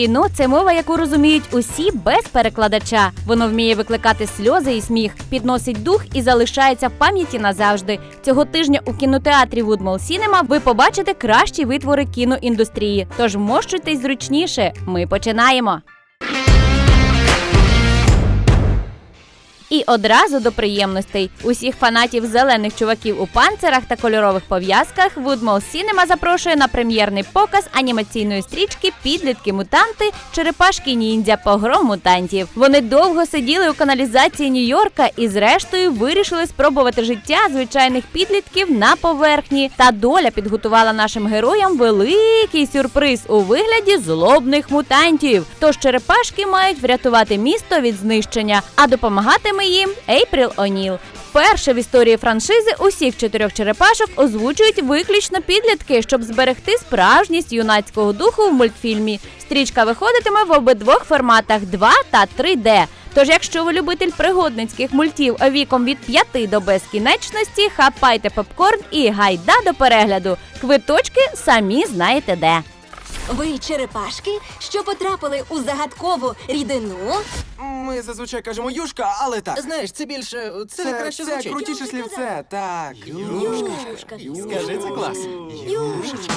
Кіно це мова, яку розуміють усі без перекладача. Воно вміє викликати сльози і сміх, підносить дух і залишається в пам'яті назавжди. Цього тижня у кінотеатрі Woodmall Cinema ви побачите кращі витвори кіноіндустрії. Тож мощуйтесь зручніше. Ми починаємо. І одразу до приємностей усіх фанатів зелених чуваків у панцирах та кольорових пов'язках Woodmall Cinema запрошує на прем'єрний показ анімаційної стрічки Підлітки мутанти, черепашки ніндзя, погром мутантів. Вони довго сиділи у каналізації Нью-Йорка і, зрештою, вирішили спробувати життя звичайних підлітків на поверхні. Та доля підготувала нашим героям великий сюрприз у вигляді злобних мутантів. Тож черепашки мають врятувати місто від знищення, а допомагатиме їм Ейпріл О'Ніл. Вперше в історії франшизи усіх чотирьох черепашок озвучують виключно підлітки, щоб зберегти справжність юнацького духу в мультфільмі. Стрічка виходитиме в обидвох форматах 2 та 3D. Тож, якщо ви любитель пригодницьких мультів віком від 5 до безкінечності, хапайте попкорн і гайда до перегляду. Квиточки самі знаєте де. Ви черепашки, що потрапили у загадкову рідину? Ми зазвичай кажемо юшка, але так. Знаєш, це більше це, Це, краще це звучить. крутіше слівце, так. Юшка, юшка, Скажи, це клас. юшка.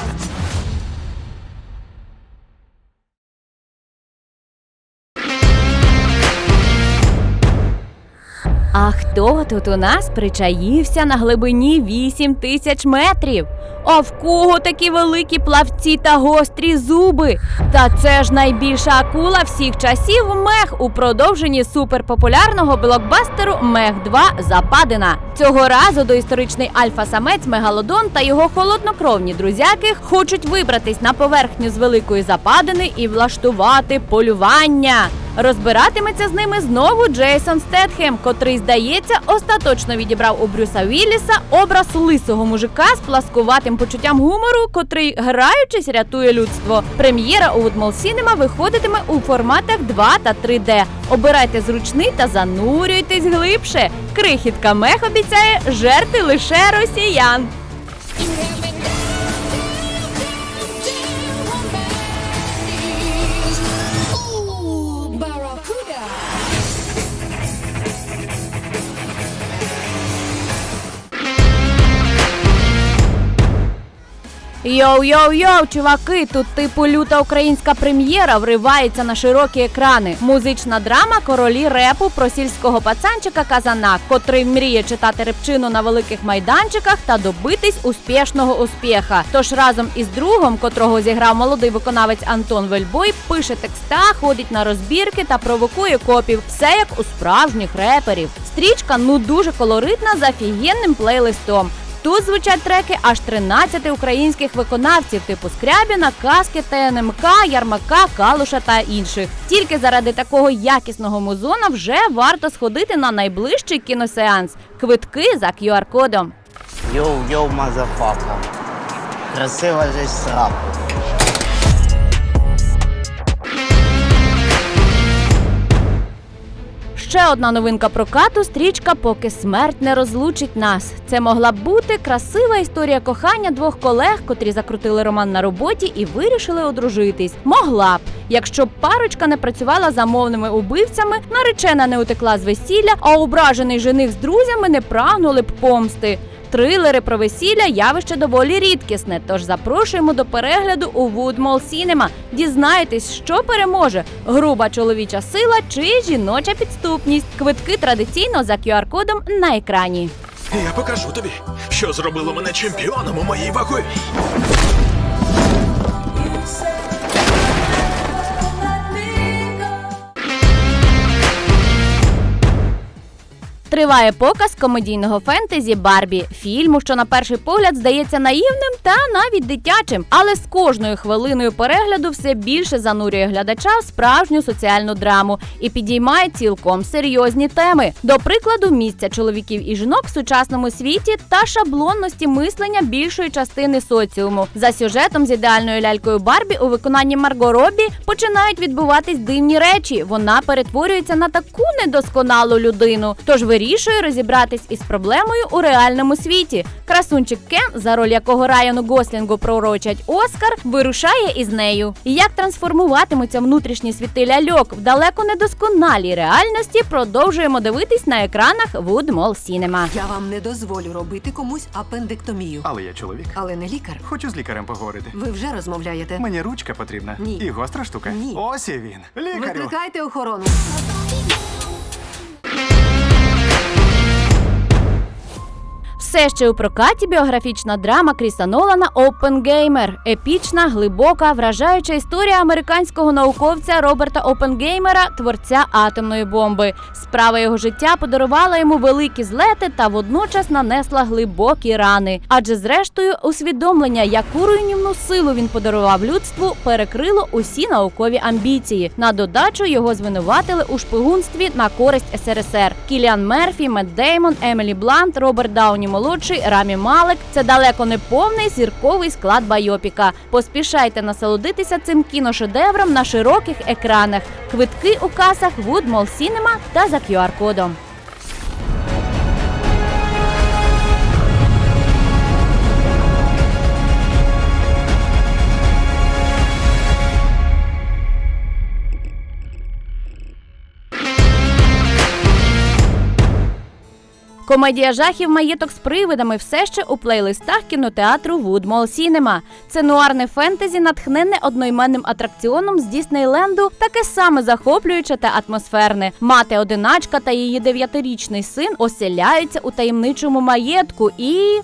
А хто тут у нас причаївся на глибині 8 тисяч метрів? А в кого такі великі плавці та гострі зуби? Та це ж найбільша акула всіх часів мех у продовженні суперпопулярного блокбастеру Мех 2 Западина. Цього разу доісторичний альфа-самець Мегалодон та його холоднокровні друзяки хочуть вибратись на поверхню з великої западини і влаштувати полювання. Розбиратиметься з ними знову Джейсон Стетхем, котрий, здається, остаточно відібрав у Брюса Вілліса образ лисого мужика з пласкуватим почуттям гумору, котрий, граючись, рятує людство. Прем'єра у Woodmall Cinema виходитиме у форматах 2 та 3D. Обирайте зручний та занурюйтесь глибше. Крихітка мех обіцяє жерти лише росіян. Йоу-йоу-йоу, чуваки, тут типу люта українська прем'єра вривається на широкі екрани. Музична драма королі репу про сільського пацанчика Казана, котрий мріє читати репчину на великих майданчиках та добитись успішного успіха. Тож разом із другом, котрого зіграв молодий виконавець Антон Вельбой, пише текста, ходить на розбірки та провокує копів. Все як у справжніх реперів. Стрічка ну дуже колоритна з офігенним плейлистом. Тут звучать треки аж 13 українських виконавців, типу Скрябіна, Каски, ТНМК, Ярмака, Калуша та інших. Тільки заради такого якісного музона вже варто сходити на найближчий кіносеанс. Квитки за QR-кодом. Йоу-йоу, мазафака. Красива же сраку. Ще одна новинка прокату стрічка Поки смерть не розлучить нас. Це могла б бути красива історія кохання двох колег, котрі закрутили роман на роботі і вирішили одружитись. Могла б, якщо б парочка не працювала замовними убивцями, наречена не утекла з весілля, а ображений жених з друзями не прагнули б помсти. Трилери про весілля явище доволі рідкісне, тож запрошуємо до перегляду у Woodmall Cinema. Дізнайтесь, що переможе: груба чоловіча сила чи жіноча підступність. Квитки традиційно за QR-кодом на екрані. Я покажу тобі, що зробило мене чемпіоном у моїй ваговій. Триває показ комедійного фентезі Барбі, фільму, що на перший погляд здається наївним та навіть дитячим, але з кожною хвилиною перегляду все більше занурює глядача в справжню соціальну драму і підіймає цілком серйозні теми. До прикладу, місця чоловіків і жінок в сучасному світі та шаблонності мислення більшої частини соціуму. За сюжетом з ідеальною лялькою Барбі у виконанні Марго Робі починають відбуватись дивні речі. Вона перетворюється на таку недосконалу людину. Тож вирішує вирішує розібратись із проблемою у реальному світі. Красунчик Кен, за роль якого Райану Гослінгу пророчать Оскар, вирушає із нею. Як трансформуватимуться внутрішні світи ляльок в далеко недосконалій реальності, продовжуємо дивитись на екранах Wood Mall Cinema. Я вам не дозволю робити комусь апендектомію. Але я чоловік. Але не лікар. Хочу з лікарем поговорити. Ви вже розмовляєте. Мені ручка потрібна. Ні. І гостра штука. Ні. Ось і він. Лікарю. Викликайте охорону. Все ще у прокаті біографічна драма Кріса Нолана Опенгеймер. Епічна, глибока, вражаюча історія американського науковця Роберта Опенгеймера, творця атомної бомби. Справа його життя подарувала йому великі злети та водночас нанесла глибокі рани. Адже, зрештою, усвідомлення, яку руйнівну силу він подарував людству, перекрило усі наукові амбіції. На додачу його звинуватили у шпигунстві на користь СРСР. Кіліан Мерфі, Мет Деймон, Емілі Блант, Роберт Дауні молодший, Рамі Малек. Це далеко не повний зірковий склад байопіка. Поспішайте насолодитися цим кіношедевром на широких екранах. Квитки у касах Woodmall Cinema та за QR-кодом. Комедія жахів маєток з привидами все ще у плейлистах кінотеатру Woodmall Cinema. Це нуарне фентезі, натхнене одноіменним атракціоном з Діснейленду, таке саме захоплююче та атмосферне. Мати одиначка та її дев'ятирічний син оселяються у таємничому маєтку і.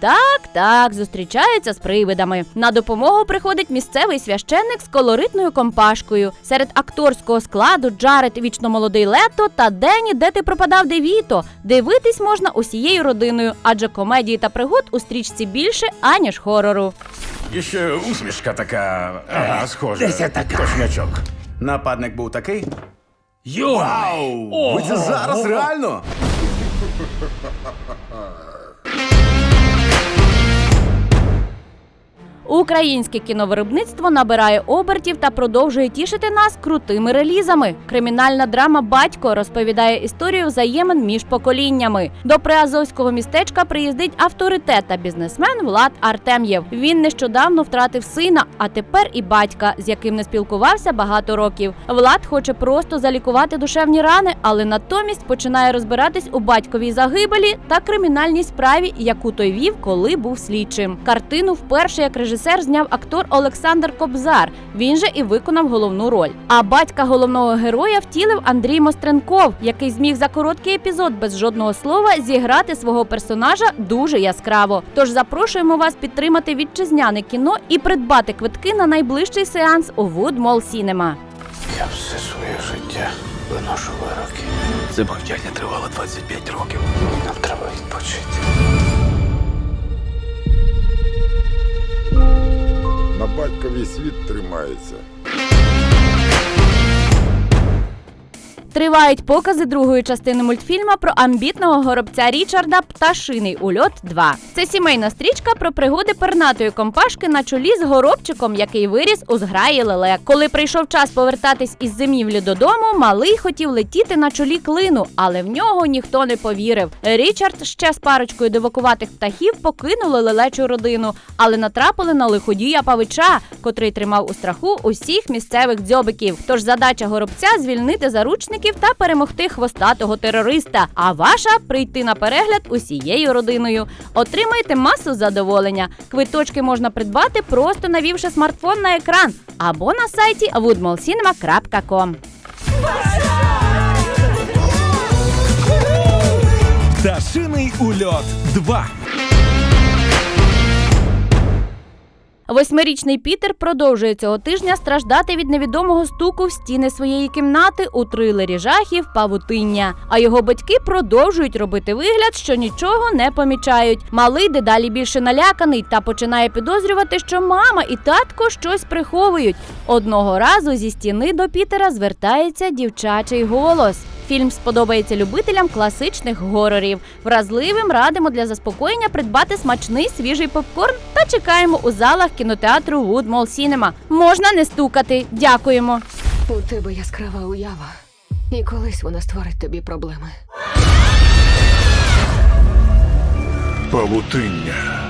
Так, так, зустрічаються з привидами. На допомогу приходить місцевий священник з колоритною компашкою. Серед акторського складу Джаред вічно молодий Лето та Дені, де ти пропадав Девіто. Дивитись можна усією родиною, адже комедії та пригод у стрічці більше аніж хорору. І ще усмішка така. Ага, схожа. Десь така. Кошнячок. Нападник був такий. Йо! Вау! Ви це зараз реально? Українське кіновиробництво набирає обертів та продовжує тішити нас крутими релізами. Кримінальна драма Батько розповідає історію взаємин між поколіннями. До приазовського містечка приїздить авторитет та бізнесмен Влад Артем'єв. Він нещодавно втратив сина, а тепер і батька, з яким не спілкувався багато років. Влад хоче просто залікувати душевні рани, але натомість починає розбиратись у батьковій загибелі та кримінальній справі, яку той вів, коли був слідчим. Картину вперше як режисер зняв актор Олександр Кобзар. Він же і виконав головну роль. А батька головного героя втілив Андрій Мостренков, який зміг за короткий епізод без жодного слова зіграти свого персонажа дуже яскраво. Тож запрошуємо вас підтримати вітчизняне кіно і придбати квитки на найближчий сеанс у Wood Mall Cinema. Я все своє життя виношу вироки. Це повчання тривало 25 років. Нам треба відпочити. Батькові світ тримається. Тривають покази другої частини мультфільма про амбітного горобця Річарда Пташиний ульот 2. Це сімейна стрічка про пригоди пернатої компашки на чолі з горобчиком, який виріс у зграї лелек. Коли прийшов час повертатись із зимівлі додому, малий хотів летіти на чолі клину, але в нього ніхто не повірив. Річард ще з парочкою дивакуватих птахів покинули лелечу родину, але натрапили на лиходія павича, котрий тримав у страху усіх місцевих дзьобиків. Тож задача горобця звільнити заручників та перемогти хвостатого терориста. А ваша прийти на перегляд усією родиною. Отримайте масу задоволення. Квиточки можна придбати, просто навівши смартфон на екран або на сайті woodmallcinema.com. Пташиний ульот 2. Восьмирічний Пітер продовжує цього тижня страждати від невідомого стуку в стіни своєї кімнати у трилері жахів павутиння. А його батьки продовжують робити вигляд, що нічого не помічають. Малий дедалі більше наляканий та починає підозрювати, що мама і татко щось приховують. Одного разу зі стіни до Пітера звертається дівчачий голос. Фільм сподобається любителям класичних горорів. Вразливим радимо для заспокоєння придбати смачний свіжий попкорн та чекаємо у залах кінотеатру Wood Mall Cinema. Можна не стукати. Дякуємо. У тебе яскрава уява, і колись вона створить тобі проблеми. Павутиння.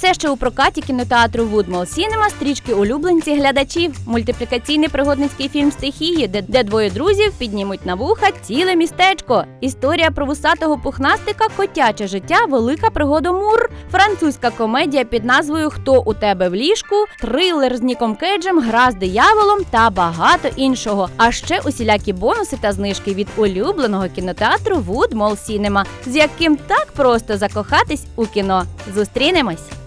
Все ще у прокаті кінотеатру Woodmall Cinema стрічки улюбленці глядачів. Мультиплікаційний пригодницький фільм Стихії, де, де двоє друзів піднімуть на вуха ціле містечко. Історія про вусатого пухнастика, котяче життя, велика пригода Мур, французька комедія під назвою Хто у тебе в ліжку, трилер з Ніком Кейджем, гра з дияволом та багато іншого. А ще усілякі бонуси та знижки від улюбленого кінотеатру Woodmall Cinema, з яким так просто закохатись у кіно. Зустрінемось!